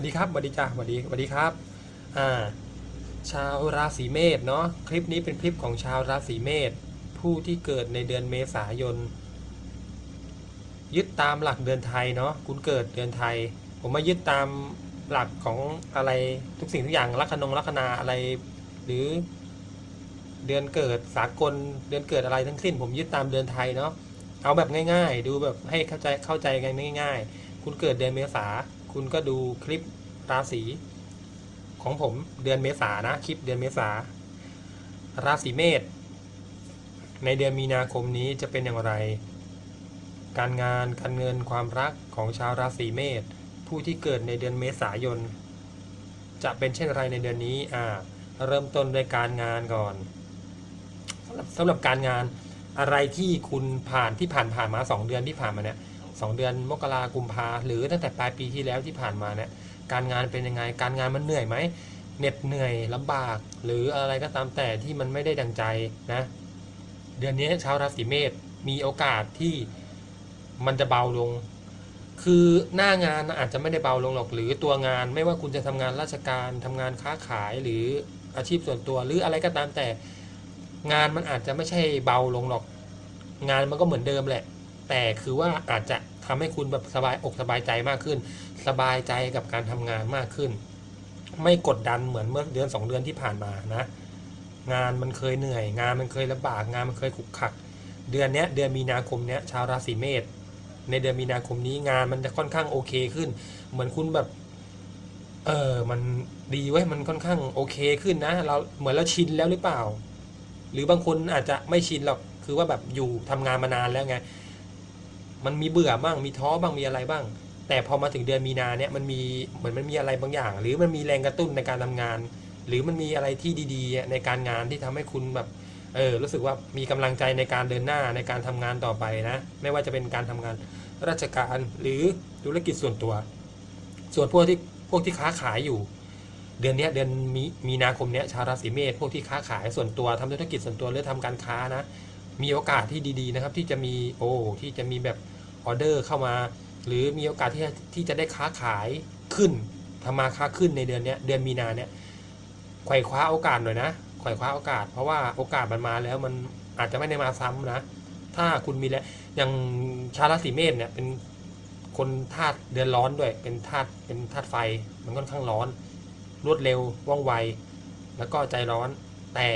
วัสดีครับสวัสดีจ้าสวัสดีสวัสดีครับอ่าชาวราศีเมษเนาะคลิปนี้เป็นคลิปของชาวราศีเมษผู้ที่เกิดในเดือนเมษายน ยึดตามหลักเดือนไทยเนาะคุณเกิดเดือนไทย ผมมายึดตามหลักของอะไรทุกสิ่งทุกอย่างลัคนงลัคนาอะไร หรือเดือนเกิดสากลเดือนเกิดอะไรทั้งสิ้น ผมยึดตามเดือนไทยเนาะเอาแบบง่าย ๆ ดูแบบให้เข้าใจเข้าใจกันง่าย ๆ คุณเกิดเดือนเมษา คุณก็ดูคลิปราศีของผมเดือนเมษานะ คลิปเดือนเมษา ราศีเมษในเดือนมีนาคมนี้จะเป็นอย่างไร การงานการเงินความรักของชาวราศีเมษผู้ที่เกิดในเดือนเมษายน จะเป็นเช่นไรในเดือนนี้อ่าเริ่มต้นด้วยการงานก่อนสำหรับสำหรับการงานอะไรที่คุณผ่านที่ผ่านผ่านมาสองเดือนที่ผ่านมาเนี่ย สองเดือนมกรากุมภาหรือตั้งแต่ปลายปีที่แล้วที่ผ่านมาเนี่ยการงานเป็นยังไง การงานมันเหนื่อยไหมเหน็ดเหนื่อยลำบาก หรืออะไรก็ตามแต่ที่มันไม่ได้ดังใจนะเดือนนี้ชาวราศีเมษมีโอกาสที่มันจะเบาลง คือหน้างานอาจจะไม่ได้เบาลงหรอกหรือตัวงานไม่ว่าคุณจะทำงานราชการทำงานค้าขายหรืออาชีพส่วนตัวหรืออะไรก็ตามแต่งานมันอาจจะไม่ใช่เบาลงหรอก งานมันก็เหมือนเดิมแหละ แต่คือว่าอาจจะ ทำให้คุณแบบสบายอกสบายใจมากขึ้น สบายใจกับการทำงานมากขึ้น ไม่กดดันเหมือนเมื่อเดือนสองเดือนที่ผ่านมานะ งานมันเคยเหนื่อย งานมันเคยลำบากงานมันเคยขุกขัก เดือนเนี้ยเดือนมีนาคมเนี้ยชาวราศีเมษในเดือนมีนาคมนี้งานมันจะค่อนข้างโอเคขึ้น เหมือนคุณแบบ เออมันดีเว้ยมันค่อนข้างโอเคขึ้นนะ เราเหมือนเราชินแล้วหรือเปล่า หรือบางคนอาจจะไม่ชินหรอกคือว่าแบบอยู่ทำงานมานานแล้วไง มันมีเบื่อบ้างมีท้อบ้างมีอะไรบ้าง แต่พอมาถึงเดือนมีนาเนี่ยมันมีเหมือนมันมีอะไรบางอย่าง หรือมันมีแรงกระตุ้นในการทำงาน หรือมันมีอะไรที่ดีๆ ในการงานที่ทำให้คุณแบบเออรู้สึกว่ามีกำลังใจในการเดินหน้าในการทำงานต่อไปนะ ไม่ว่าจะเป็นการทำงานราชการหรือธุรกิจส่วนตัว ส่วนพวกที่พวกที่ค้าขายอยู่ เดือนนี้เดือนมีมีนาคมเนี้ยชาวราศีเมษพวกที่ค้าขายส่วนตัวทำธุรกิจส่วนตัวหรือทำการค้านะ มีโอกาสที่ดีๆนะครับ ที่จะมีโอ้ที่จะมีแบบ ออเดอร์เข้ามา หรือมีโอกาสที่จะที่จะได้ค้าขายขึ้นทำมาค้าขึ้นในเดือนเนี้ยเดือนมีนาเนี้ยไขว่คว้าโอกาสหน่อยนะไขว่คว้าโอกาส เพราะว่าโอกาสมันมาแล้วมันอาจจะไม่ได้มาซ้ำนะ ถ้าคุณมีแล้วอย่างชาวราศีเมษเนี่ยเป็นคนธาตุเดือนร้อนด้วย เป็นธาตุเป็นธาตุไฟมันค่อนข้างร้อน รวดเร็วว่องไว แล้วก็ใจร้อนแต่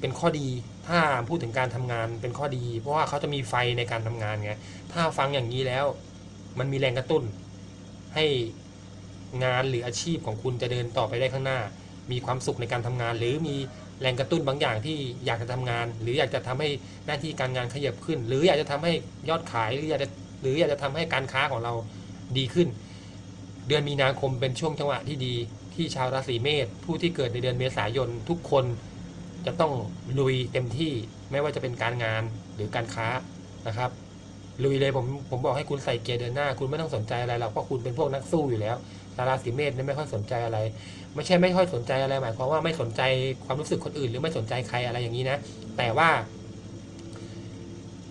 เป็นข้อดี ถ้าพูดถึงการทำงานเป็นข้อดี เพราะว่าเขาจะมีไฟในการทำงานไงถ้าฟังอย่างนี้แล้ว มันมีแรงกระตุ้น ให้งานหรืออาชีพของคุณจะเดินต่อไปได้ข้างหน้า มีความสุขในการทำงาน หรือมีแรงกระตุ้นบางอย่างที่อยากจะทำงาน หรืออยากจะทำให้หน้าที่การงานขยับขึ้น หรืออยากจะทำให้ยอดขายหรืออยากจะหรืออยากจะทำให้การค้าของเราดีขึ้น เดือนมีนาคมเป็นช่วงจังหวะที่ดีที่ชาวราศีเมษผู้ที่เกิดในเดือนเมษายนทุกคน จะต้องลุยเต็มที่ไม่ว่าจะเป็นการงานหรือการค้านะครับ ลุยเลยผมผมบอกให้คุณใส่เกียร์เดินหน้า คุณไม่ต้องสนใจอะไรหรอกเพราะคุณเป็นพวกนักสู้อยู่แล้วชาวราศีเมษเนี่ยไม่ค่อยสนใจอะไร ไม่ใช่ไม่ค่อยสนใจอะไรหมายความว่าไม่สนใจความรู้สึกคนอื่น หรือไม่สนใจใครอะไรอย่างนี้นะ แต่ว่า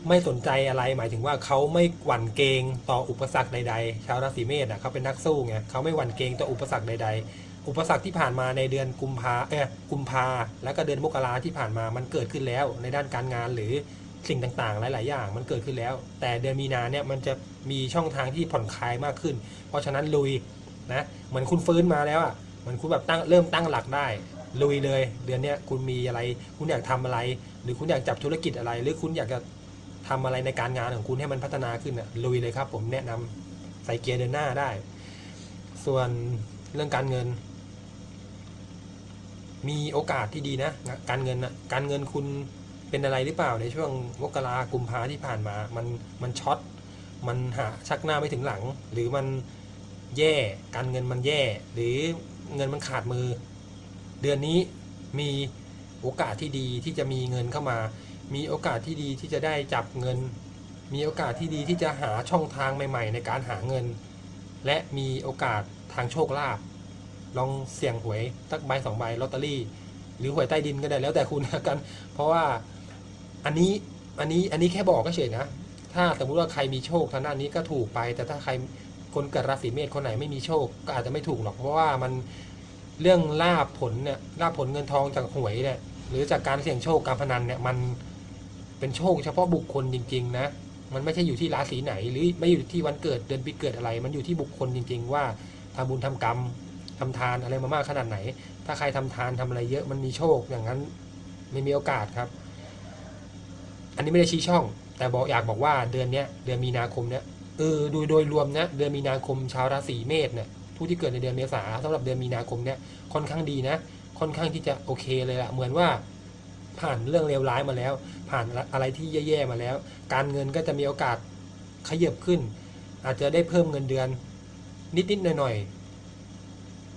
ไม่สนใจอะไรหมายถึงว่าเขาไม่หวั่นเกรงต่ออุปสรรคใดๆ ชาวราศีเมษอะเขาเป็นนักสู้ไงเขาไม่หวั่นเกรงต่ออุปสรรคใดๆ อุปสรรคที่ผ่านมาในเดือนกุมภาเออกุมภาแล้วก็เดือนมกราที่ผ่านมามันเกิดขึ้นแล้ว ในด้านการงานหรือสิ่งต่างๆ หลาย ๆ อย่างมันเกิดขึ้นแล้ว แต่เดือนมีนาเนี่ยมันจะมีช่องทางที่ผ่อนคลายมากขึ้น เพราะฉะนั้นลุยนะเหมือนคุณฟื้นมาแล้วอะเหมือนคุณแบบตั้งเริ่มตั้งหลักได้ ลุยเลย เดือนเนี้ยคุณมีอะไร คุณอยากทำอะไร หรือคุณอยากจับธุรกิจอะไร หรือคุณอยากจะทำอะไรในการงานของคุณให้มันพัฒนาขึ้นอะลุยเลยครับ ผมแนะนำใส่เกียร์เดินหน้าได้ ส่วนเรื่องการเงิน มีโอกาสที่ดีนะ การเงินนะการเงินคุณเป็นอะไรหรือเปล่าในช่วงมกรากุมภาที่ผ่านมา มันมันช็อตมันหาชักหน้าไม่ถึงหลัง หรือมันแย่การเงินมันแย่ หรือเงินมันขาดมือ เดือนนี้มีโอกาสที่ดีที่จะมีเงินเข้ามา มีโอกาสที่ดีที่จะได้จับเงิน มีโอกาสที่ดีที่จะหาช่องทางใหม่ ๆ ในการหาเงิน และมีโอกาสทางโชคลาภ ลองเสี่ยงหวยสักใบสองใบลอตเตอรี่ หรือหวยใต้ดินก็ได้แล้วแต่คุณนะกัน เพราะว่าอันนี้อันนี้อันนี้แค่บอกก็เฉยนะ ถ้าสมมุติว่าใครมีโชคทางด้านนี้ก็ถูกไป แต่ถ้าใครคนเกิดราศีเมษคนไหนไม่มีโชคก็อาจจะไม่ถูกหรอกเพราะว่ามันเรื่องลาบผลเนี่ยลาบผลเงินทองจากหวยเนี่ยหรือจากการเสี่ยงโชคการพนันเนี่ยมันเป็นโชคเฉพาะบุคคลจริง ๆ นะ มันไม่ใช่อยู่ที่ราศีไหน หรือไม่อยู่ที่วันเกิดเดือนปีเกิดอะไร มันอยู่ที่บุคคลจริง ๆ ว่าทำบุญทำกรรม ทำทานอะไรมามากขนาดไหน ถ้าใครทำทานทำอะไรเยอะมันมีโชคอย่างนั้นไม่มีโอกาสครับ อันนี้ไม่ได้ชี้ช่อง แต่บอกอยากบอกว่าเดือนเนี้ยเดือนมีนาคมเนี้ยเออโดยโดยรวมนะเดือนมีนาคมชาวราศีเมษเนี่ยผู้ที่เกิดในเดือนเมษาสำหรับเดือนมีนาคมเนี้ยค่อนข้างดีนะ ค่อนข้างที่จะโอเคเลยละเหมือนว่าผ่านเรื่องเลวร้ายมาแล้ว ผ่านอะไรที่แย่ๆมาแล้ว การเงินก็จะมีโอกาสขยับขึ้น อาจจะได้เพิ่มเงินเดือนนิดๆหน่อยๆ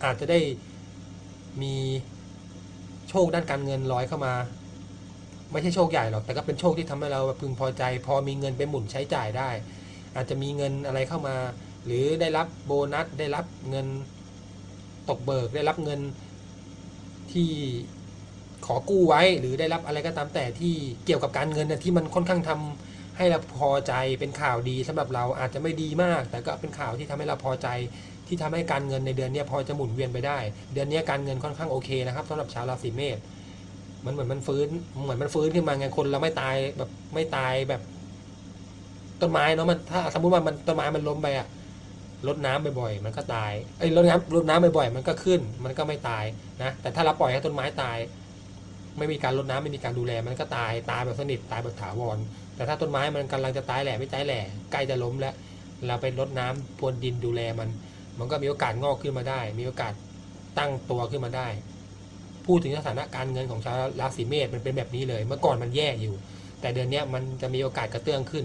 อาจจะได้มีโชคด้านการเงินลอยเข้ามา ไม่ใช่โชคใหญ่หรอก แต่ก็เป็นโชคที่ทำให้เราพึงพอใจ พอมีเงินไปหมุนใช้จ่ายได้ อาจจะมีเงินอะไรเข้ามา หรือได้รับโบนัสได้รับเงินตกเบิกได้รับเงินที่ขอกู้ไว้หรือได้รับอะไรก็ตามแต่ที่เกี่ยวกับการเงินนะที่มันค่อนข้างทำให้เราพอใจเป็นข่าวดีสำหรับเราอาจจะไม่ดีมาก แต่ก็เป็นข่าวที่ทำให้เราพอใจ ที่ทำให้การเงินในเดือนนี้พอจะหมุนเวียนไปได้ เดือนนี้การเงินค่อนข้างโอเคนะครับสำหรับชาวราศีเมษมันเหมือนมันฟื้นเหมือนมันฟื้นขึ้นมาไงคนเราไม่ตายแบบไม่ตายแบบ ต้นไม้เนาะมันถ้าสมมติว่ามันต้นไม้มันล้มไปอะรดน้ำบ่อยๆมันก็ตายเอ้ยรดน้ำรดน้ำบ่อยๆมันก็ขึ้น มันก็ไม่ตายนะแต่ถ้าเราปล่อยให้ต้นไม้ตาย ไม่มีการรดน้ำไม่มีการดูแล มันก็ตายตายแบบสนิทตายแบบถาวรแต่ถ้าต้นไม้มันกำลังจะตายแหล่ไม่ตายแหล่ใกล้จะล้มแล้ว เราไปรดน้ำพรวนดินดูแลมัน มันก็มีโอกาสงอกขึ้นมาได้ มีโอกาสตั้งตัวขึ้นมาได้ พูดถึงสถานะการเงินของชาวราศีเมษมันเป็นแบบนี้เลย เมื่อก่อนมันแย่อยู่ แต่เดือนนี้มันจะมีโอกาสกระเตื้องขึ้น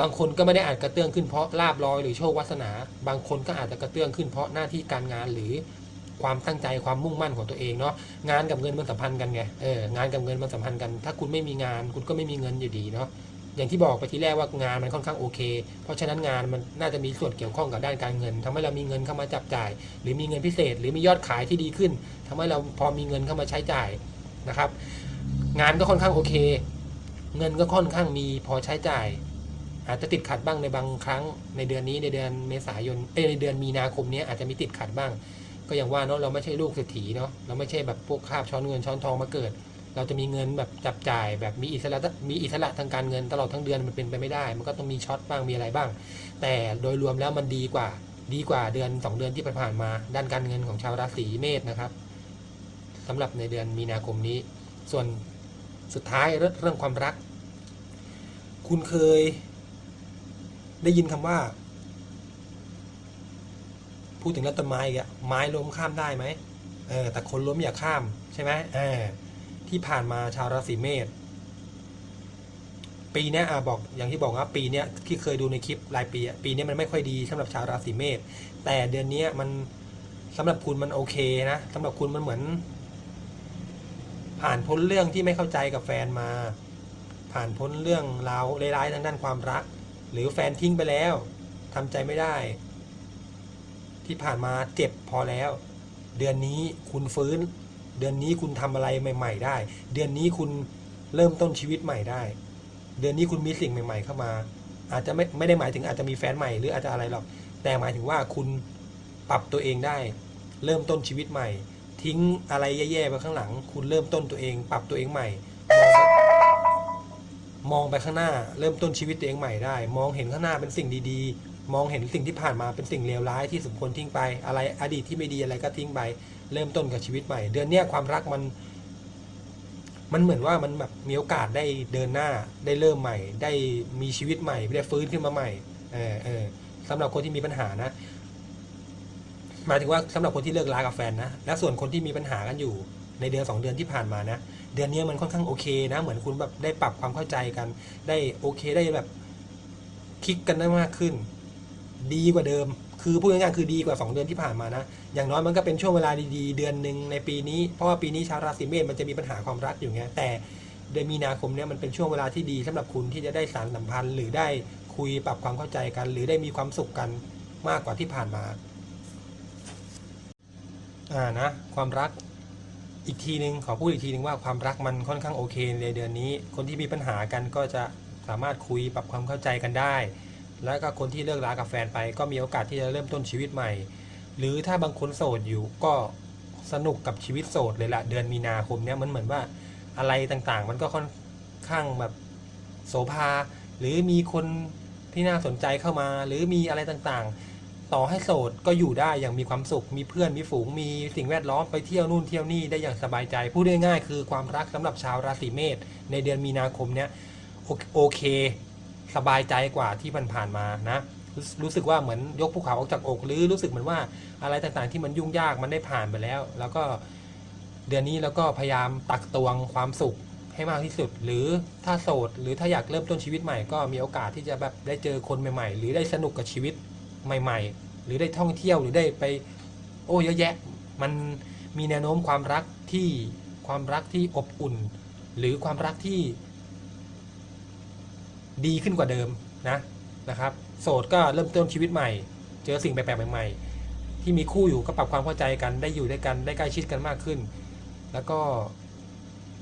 บางคนก็ไม่ได้อาจกระเตื้องขึ้นเพราะลาบลอยหรือโชควาสนา บางคนก็อาจจะกระเตื้องขึ้นเพราะหน้าที่การงานหรือความตั้งใจความมุ่งมั่นของตัวเองเนาะงานกับเงินมันสัมพันธ์กันไงเอองานกับเงินมันสัมพันธ์กัน ถ้าคุณไม่มีงาน คุณก็ไม่มีเงินอยู่ดีเนาะ อย่างที่บอกไปทีแรกว่างานมันค่อนข้างโอเค เพราะฉะนั้นงานมันน่าจะมีส่วนเกี่ยวข้องกับด้านการเงินทำให้เรามีเงินเข้ามาจับจ่าย หรือมีเงินพิเศษ หรือมียอดขายที่ดีขึ้นทำให้เราพอมีเงินเข้ามาใช้จ่ายนะครับ งานก็ค่อนข้างโอเค เงินก็ค่อนข้างมีพอใช้จ่าย อาจจะติดขัดบ้างในบางครั้งในเดือนนี้ในเดือนเมษายนเอ้ในเดือนมีนาคมนี้อาจจะมีติดขัดบ้าง ก็อย่างว่าเนาะเราไม่ใช่ลูกเศรษฐีเนาะเราไม่ใช่แบบพวกคาบช้อนเงินช้อนทองมาเกิด เราจะมีเงินแบบจับจ่ายแบบมีอิสระมีอิสระทางการเงินตลอดทั้งเดือนมันเป็นไปไม่ได้ มันก็ต้องมีช็อตบ้างมีอะไรบ้าง แต่โดยรวมแล้วมันดีกว่า ดีกว่าเดือน 2 เดือนที่ผ่านมา ด้านการเงินของชาวราศีเมษนะครับสำหรับในเดือนมีนาคมนี้ ส่วนสุดท้ายเรื่องความรัก คุณเคย ได้ยินคำว่า พูดถึงแล้วต้นไม้อีกอะไม้ล้มข้ามได้ไหมเออแต่คนล้มอย่าข้ามใช่ไหมเออ ที่ผ่านมาชาวราศีเมษปีนี้อะบอกอย่างที่บอกว่าปีนี้ที่เคยดูในคลิปรายปีปีนี้มันไม่ค่อยดีสำหรับชาวราศีเมษแต่เดือนนี้มันสำหรับคุณมันโอเคนะสำหรับคุณมันเหมือน ผ่านพ้นเรื่องที่ไม่เข้าใจกับแฟนมา ผ่านพ้นเรื่องราวร้ายๆทางด้านความรัก หรือแฟนทิ้งไปแล้วทำใจไม่ได้ ที่ผ่านมาเจ็บพอแล้ว เดือนนี้คุณฟื้น เดือนนี้คุณทำอะไรใหม่ ๆ ได้ เดือนนี้คุณเริ่มต้นชีวิตใหม่ได้ เดือนนี้คุณมีสิ่งใหม่ ๆ เข้ามา อาจจะไม่ไม่ได้หมายถึงอาจจะมีแฟนใหม่หรืออาจจะอะไรหรอก แต่หมายถึงว่าคุณปรับตัวเองได้ เริ่มต้นชีวิตใหม่ ทิ้งอะไรแย่ๆไปข้างหลัง คุณเริ่มต้นตัวเอง ปรับตัวเองใหม่ มองไปข้างหน้า เริ่มต้นชีวิตตัวเองใหม่ได้ มองเห็นข้างหน้าเป็นสิ่งดีๆ มองเห็นสิ่งที่ผ่านมาเป็นสิ่งเลวร้ายที่สมควรทิ้งไป อะไรอดีตที่ไม่ดีอะไรก็ทิ้งไป เริ่มต้นกับชีวิตใหม่ เดือนเนี้ยความรักมัน มันเหมือนว่ามันแบบมีโอกาสได้เดินหน้าได้เริ่มใหม่ ได้มีชีวิตใหม่ได้ฟื้นขึ้นมาใหม่เออเออสำหรับคนที่มีปัญหานะหมายถึงว่าสำหรับคนที่เลิกรากับแฟนนะ และส่วนคนที่มีปัญหากันอยู่ในเดือนสองเดือนที่ผ่านมานะ เดือนนี้มันค่อนข้างโอเคนะ เหมือนคุณแบบได้ปรับความเข้าใจกัน ได้โอเคได้แบบคลิกกันได้มากขึ้น ดีกว่าเดิม คือพูดง่ายๆคือดีกว่า 2 เดือนที่ผ่านมานะ อย่างน้อยมันก็เป็นช่วงเวลาดีๆ เดือนหนึ่งในปีนี้ เพราะว่าปีนี้ชาวราศีเมษมันจะมีปัญหาความรักอยู่ไงแต่เดือนมีนาคมเนี่ยมันเป็นช่วงเวลาที่ดีสำหรับคุณที่จะได้สารสัมพันธ์ หรือได้คุยปรับความเข้าใจกัน หรือได้มีความสุขกันมากกว่าที่ผ่านมา อ่านะ ความรักอีกทีหนึ่งขอพูดอีกทีหนึ่งว่าความรักมันค่อนข้างโอเคในเดือนนี้ คนที่มีปัญหากันก็จะสามารถคุยปรับความเข้าใจกันได้ แล้วก็คนที่เลิกรากับแฟนไป ก็มีโอกาสที่จะเริ่มต้นชีวิตใหม่ หรือถ้าบางคนโสดอยู่ก็สนุกกับชีวิตโสดเลยละเดือนมีนาคมเนี้ยมันเหมือนว่าอะไรต่างๆ มันก็ค่อนข้างแบบโสภา หรือมีคนที่น่าสนใจเข้ามา หรือมีอะไรต่างๆ ต่อให้โสดก็อยู่ได้อย่างมีความสุข มีเพื่อนมีฝูงมีสิ่งแวดล้อมไปเที่ยวนู่นเที่ยวนี่ได้อย่างสบายใจพูดง่ายๆคือความรักสำหรับชาวราศีเมษในเดือนมีนาคมเนี้ยโอเค สบายใจกว่าที่ผ่านๆมานะรู้รู้สึกว่าเหมือนยกภูเขาออกจากอกหรือรู้สึกเหมือนว่าอะไรต่างๆที่มันยุ่งยากมันได้ผ่านไปแล้ว แล้วก็เดือนนี้แล้วก็พยายามตักตวงความสุขให้มากที่สุด หรือถ้าโสดหรือถ้าอยากเริ่มต้นชีวิตใหม่ก็มีโอกาสที่จะแบบได้เจอคนใหม่ ๆ หรือได้สนุกกับชีวิตใหม่ ๆ หรือได้ท่องเที่ยวหรือได้ไป โอ้เยอะแยะ มันมีแนวโน้มความรักที่ความรักที่อบอุ่น หรือความรักที่ ดีขึ้นกว่าเดิมนะนะครับ โสดก็เริ่มต้นชีวิตใหม่ เจอสิ่งแปลกๆใหม่ ๆ ที่มีคู่อยู่ก็ปรับความเข้าใจกันได้อยู่ด้วยกันได้ใกล้ชิดกันมากขึ้น แล้วก็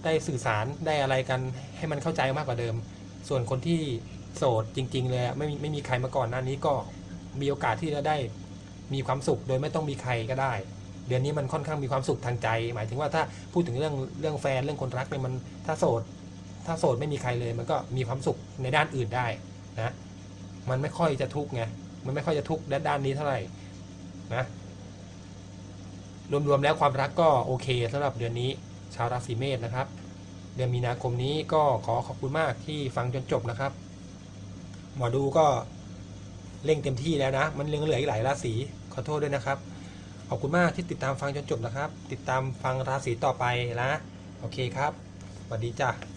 ได้สื่อสารได้อะไรกันให้มันเข้าใจมากกว่าเดิม ส่วนคนที่โสดจริง ๆ เลยไม่มีไม่มีใครมาก่อนหน้านี้ก็มีโอกาสที่จะได้มีความสุขโดยไม่ต้องมีใครก็ได้ เดือนนี้มันค่อนข้างมีความสุขทางใจ หมายถึงว่าถ้าพูดถึงเรื่องเรื่องแฟนเรื่องคนรักเนี่ยมันถ้าโสด ถ้าโสดไม่มีใครเลย มันก็มีความสุขในด้านอื่นได้นะ มันไม่ค่อยจะทุกข์ไง มันไม่ค่อยจะทุกข์ด้านด้านนี้เท่าไหร่นะรวมๆแล้วความรักก็โอเคสำหรับเดือนนี้ ชาวราศีเมษนะครับ เดือนมีนาคมนี้ก็ขอขอบคุณมากที่ฟังจนจบนะครับ หมอดูก็เร่งเต็มที่แล้วนะ มันยังเหลืออีกหลายราศีขอโทษด้วยนะครับ ขอบคุณมากที่ติดตามฟังจนจบนะครับ ติดตามฟังราศีต่อไปนะ โอเคครับสวัสดีจ้ะ